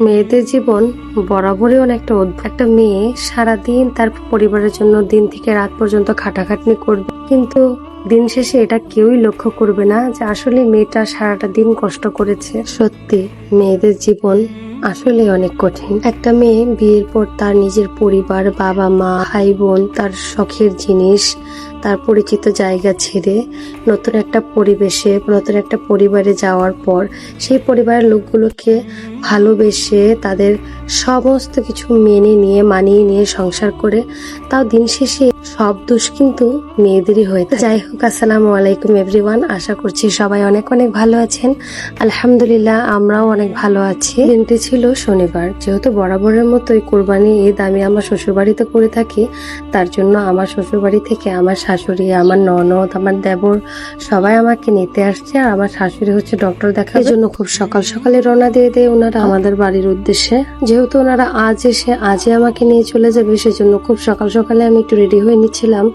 মেয়েদের জীবন বরাবরই অনেকটা অদ্ভুত। একটা মেয়ে সারাদিন তার পরিবারের জন্য দিন থেকে রাত পর্যন্ত খাটাখাটনি করবে। কিন্তু দিন শেষে এটা কেউই লক্ষ্য করবে না যে আসলে মেয়েটা সারাটা দিন কষ্ট করেছে। সত্যি, মেয়েদের জীবন আসলে অনেক কঠিন। একটা মেয়ে বিয়ের পর তার নিজের পরিবার, বাবা, মা ভাই বোন তার শখের জিনিস, তার পরিচিত জায়গা ছেড়ে নতুন একটা পরিবেশে, নতুন একটা পরিবারে যাওয়ার পর সেই পরিবারের লোকগুলোকে ভালোবেসে তাদের সমস্ত কিছু মেনে নিয়ে, মানিয়ে নিয়ে সংসার করে তাও দিন শেষে সব দোষ কিন্তু মেয়েদেরই হয়ে। যাই হোক, আসসালামু আলাইকুম এভরিওয়ান আশা করছি সবাই অনেক অনেক ভালো আছেন। আলহামদুলিল্লাহ, আমরাও অনেক ভালো আছি। দিনটি ছিল শনিবার। যেহেতু বরাবরের মতোই কোরবানি ঈদ আমি আমার শ্বশুরবাড়িতে করে থাকি, তার জন্য আমার শ্বশুরবাড়ি থেকে আমার শাশুড়ি, আমার ননদ, আমার দেবর সবাই আমাকে নিতে আসছে। আর আমার শাশুড়ি হচ্ছে ডক্টর দেখার জন্য খুব সকাল সকালে রওনা দিয়ে দেয় ওনারা আমাদের বাড়ির উদ্দেশ্যে। যেহেতু ওনারা আজ এসে, আজই আমাকে নিয়ে চলে যাবে, সেজন্য খুব সকাল সকালে আমি একটু রেডি হয়ে নিচ্ছিলাম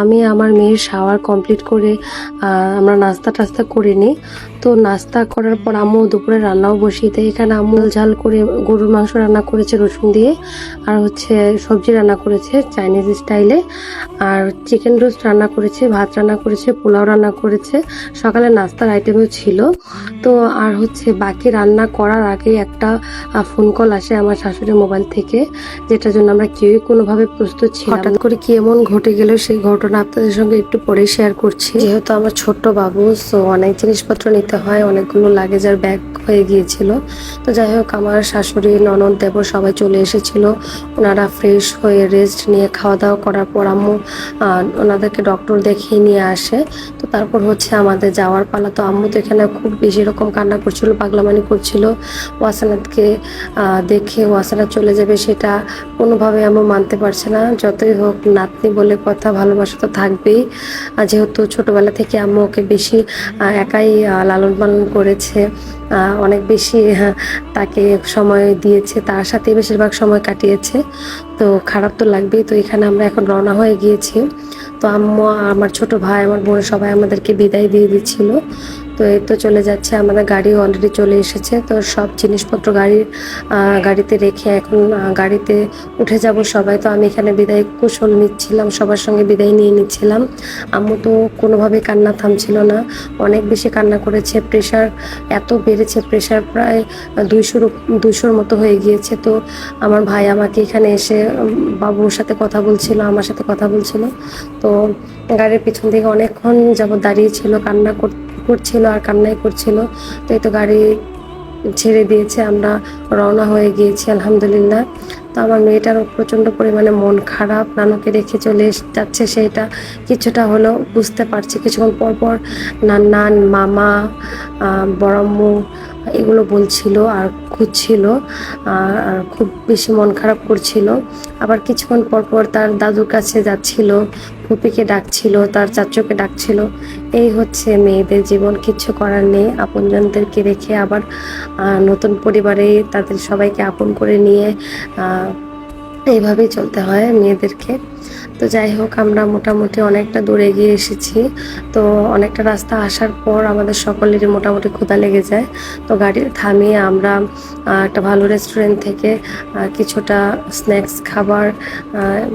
আমি আমার মেয়ের শাওয়ার কমপ্লিট করে আমরা নাস্তা টাস্তা করে নিই। তো নাস্তা করার পর আম্মু দুপুরে রান্নাও বসিয়ে দেয়। এখানে আম্মু ঝাল করে গরুর মাংস রান্না করেছে রসুন দিয়ে আর হচ্ছে সবজি রান্না করেছে চাইনিজ স্টাইলে আর চিকেন রোস্ট রান্না করেছে ভাত রান্না করেছে পোলাও রান্না করেছে। সকালে নাস্তার আইটেমও ছিল। তো আর হচ্ছে বাকি রান্না করার আগে একটা ফোন কল আসে আমার শাশুড়ির মোবাইল থেকে যেটার জন্য আমরা কেউই কোনোভাবে প্রস্তুত ছিলাম হঠাৎ করে কি এমন ঘটে গেল সেই ঘটনা আপনাদের সঙ্গে একটু পরে শেয়ার করছি। যেহেতু আমার ছোট্ট বাবু সো অনেক জিনিসপত্র নিতে হয়, অনেকগুলো লাগেজ আর ব্যাগ হয়ে গিয়েছিল। তো যাই হোক, আমার শাশুড়ি, ননদ দেব সবাই চলে এসেছিল। ওনারা ফ্রেশ হয়ে রেস্ট নিয়ে খাওয়া দাওয়া করার পর আম্মু ওনাদেরকে ডক্টর দেখিয়ে নিয়ে আসে। তারপর হচ্ছে আমাদের যাওয়ার পালা। তো আম্মু তো এখানে খুব বেশি রকম কান্না করছিল পাগলামানি করছিল। ওয়াসানাতকে আহ, দেখে ওয়াসানাত চলে যাবে সেটা কোনোভাবে আম্মু মানতে পারছে না। যতই হোক নাতনি বলে কথা ভালোবাসা তো থাকবেই। যেহেতু ছোটোবেলা থেকে আম্মু ওকে বেশি একাই লালন পালন করেছে অনেক বেশি হ্যাঁ, তাকে সময় দিয়েছে তার সাথে বেশিরভাগ সময় কাটিয়েছে। তো খারাপ তো লাগবেই। তো এখানে আমরা এখন রওনা হয়ে গিয়েছি। তো আম্মা আমার ছোট ভাই আমার বোন সবাই আমাদেরকে বিদায় দিয়ে দিচ্ছিল। তো এই তো চলে যাচ্ছে, আমাদের গাড়ি অলরেডি চলে এসেছে। তো সব জিনিসপত্র গাড়ির গাড়িতে রেখে এখন গাড়িতে উঠে যাব সবাই। তো আমি এখানে বিদায় কুশল নিচ্ছিলাম, সবার সঙ্গে বিদায় নিয়ে নিচ্ছিলাম। আম্মু তো কোনোভাবে কান্না থামছিল না। অনেক বেশি কান্না করেছে প্রেশার এত বেড়েছে প্রেশার প্রায় দুইশোর দুইশোর মতো হয়ে গিয়েছে। তো আমার ভাই আমাকে এখানে এসে বাবুর সাথে কথা বলছিল, আমার সাথে কথা বলছিল। তো গাড়ির পিছন থেকে অনেকক্ষণ যাবত দাঁড়িয়ে ছিল, কান্না কর- করছিল আর কান্নাই করছিল। তো এই তো গাড়ি ছেড়ে দিয়েছে, আমরা রওনা হয়ে গিয়েছি, আলহামদুলিল্লাহ। তো আমার মেয়েটারও প্রচণ্ড পরিমাণে মন খারাপ, নানুকে রেখে চলে যাচ্ছে সেটা কিছুটা হলো বুঝতে পারছি। কিছুক্ষণ পরপর পর নান্নান মামা বড়াম্মু এগুলো বলছিল আর খুঁজছিল, আর খুব বেশি মন খারাপ করছিল। আবার কিছুক্ষণ পর পর তার দাদুর কাছে যাচ্ছিল ফুপিকে ডাকছিল, তার চাচুকে ডাকছিল। এই হচ্ছে মেয়েদের জীবন, কিছু করার নেই। আপনজনদেরকে রেখে আবার নতুন পরিবারে তাদের সবাইকে আপন করে নিয়ে এইভাবেই চলতে হয় মেয়েদেরকে। তো যাই হোক, আমরা মোটামুটি অনেকটা দূরে এগিয়ে এসেছি। তো অনেকটা রাস্তা আসার পর আমাদের সকলেরই মোটামুটি ক্ষুধা লেগে যায়। তো গাড়ি থামিয়ে আমরা একটা ভালো রেস্টুরেন্ট থেকে কিছুটা স্ন্যাক্স খাবার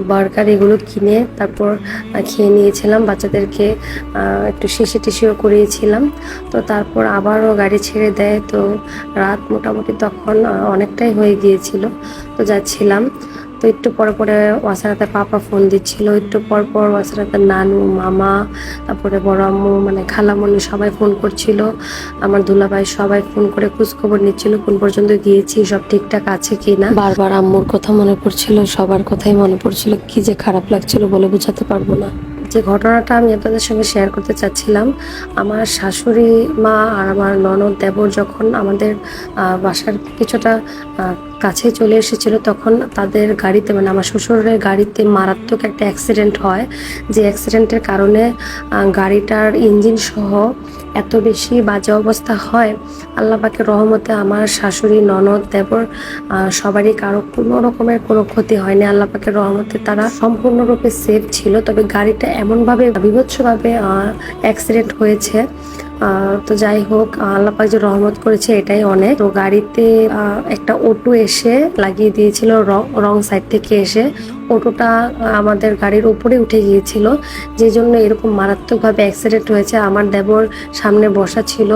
বার্গার এগুলো কিনে তারপর খেয়ে নিয়েছিলাম। বাচ্চাদেরকে একটু শিশি টিশিও করিয়েছিলাম। তো তারপর আবারও গাড়ি ছেড়ে দেয়। তো রাত মোটামুটি তখন অনেকটাই হয়ে গিয়েছিল। তো যাচ্ছিলাম। তো একটু পরে পরে ওয়াসারাতে পাপা ফোন দিচ্ছিল, একটু পর পর ওয়াসারাতে নানু, মামা, তারপরে বড় আম্মু মানে খালামণি সবাই ফোন করছিল। আমার দুলাভাই সবাই ফোন করে খোঁজখবর নিচ্ছিল, কোন পর্যন্ত গিয়েছি, সব ঠিকঠাক আছে কি না বারবার আম্মুর কথা মনে পড়ছিল, সবার কথাই মনে পড়ছিল, কি যে খারাপ লাগছিল বলে বোঝাতে পারব না। যে ঘটনাটা আমি আপনাদের সঙ্গে শেয়ার করতে চাচ্ছিলাম, আমার শাশুড়ি মা আর আমার ননদ দেবর যখন আমাদের বাসার কিছুটা কাছে চলে এসেছিল, তখন তাদের গাড়িতে মানে আমার শ্বশুরের গাড়িতে মারাত্মক একটা অ্যাক্সিডেন্ট হয়। যে অ্যাক্সিডেন্টের কারণে গাড়িটার ইঞ্জিন সহ এত বেশি বাজে অবস্থা হয়। আল্লাহ পাকের রহমতে আমার শাশুড়ি, ননদ, দেবর সবারই কারও কোনো রকমের কোনো ক্ষতি হয়নি। আল্লাহ পাকের রহমতে তারা সম্পূর্ণরূপে সেফ ছিল। তবে গাড়িটা এমনভাবে বিভৎসভাবে অ্যাক্সিডেন্ট হয়েছে। তো যাই হোক, আল্লাহ পাক যে রহমত করেছে, এটাই অনেক। তো গাড়িতে একটা অটো এসে লাগিয়ে দিয়েছিল, রং সাইড থেকে এসে। অটোটা আমাদের গাড়ির উপরে উঠে গিয়েছিল। যে জন্য এরকম মারাত্মকভাবে অ্যাক্সিডেন্ট হয়েছে। আমার দেবর সামনে বসা ছিল।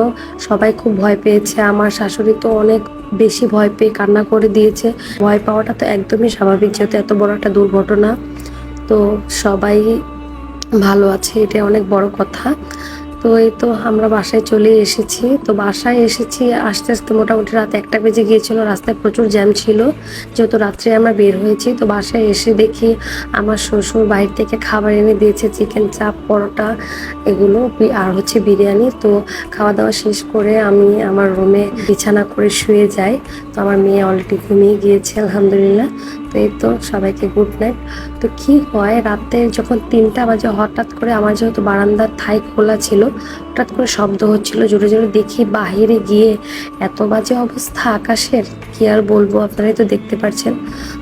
সবাই খুব ভয় পেয়েছে। আমার শাশুড়ি তো অনেক বেশি ভয় পেয়ে কান্না করে দিয়েছে। ভয় পাওয়াটা তো একদমই স্বাভাবিক, যেহেতু এত বড় একটা দুর্ঘটনা। তো সবাই ভালো আছে এটা অনেক বড় কথা। তো এই তো আমরা বাসায় চলে এসেছি। তো বাসায় এসেছি, আস্তে আস্তে মোটামুটি রাত একটা বেজে গিয়েছিল, রাস্তায় প্রচুর জ্যাম ছিল, যেহেতু রাত্রে আমরা বের হয়েছি। তো বাসায় এসে দেখি আমার শ্বশুর বাইরে থেকে খাবার এনে দিয়েছে, চিকেন চাপ, পরোটা, এগুলো আর হচ্ছে বিরিয়ানি। তো খাওয়া দাওয়া শেষ করে আমি আমার রুমে বিছানা করে শুয়ে যাই। তো আমার মেয়ে অলরেডি ঘুমিয়ে গিয়েছে, আলহামদুলিল্লাহ। এই তো সবাইকে গুড নাইট তো কি হয়, রাতে যখন তিনটা বাজে হঠাৎ করে আমার যেহেতু বারান্দার থাই খোলা ছিল, হঠাৎ করে শব্দ হচ্ছিল, জোরে জোরে দেখি বাহিরে গিয়ে এত বাজে অবস্থা আকাশের, কি আর বলব আপনারাই তো দেখতে পাচ্ছেন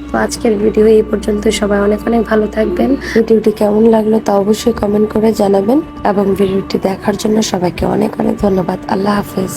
তো আজকের ভিডিও এই পর্যন্ত, সবাই অনেক অনেক ভালো থাকবেন। ভিডিওটি কেমন লাগল তা অবশ্যই কমেন্ট করে জানাবেন এবং ভিডিওটি দেখার জন্য সবাইকে অনেক অনেক ধন্যবাদ। আল্লাহ হাফেজ।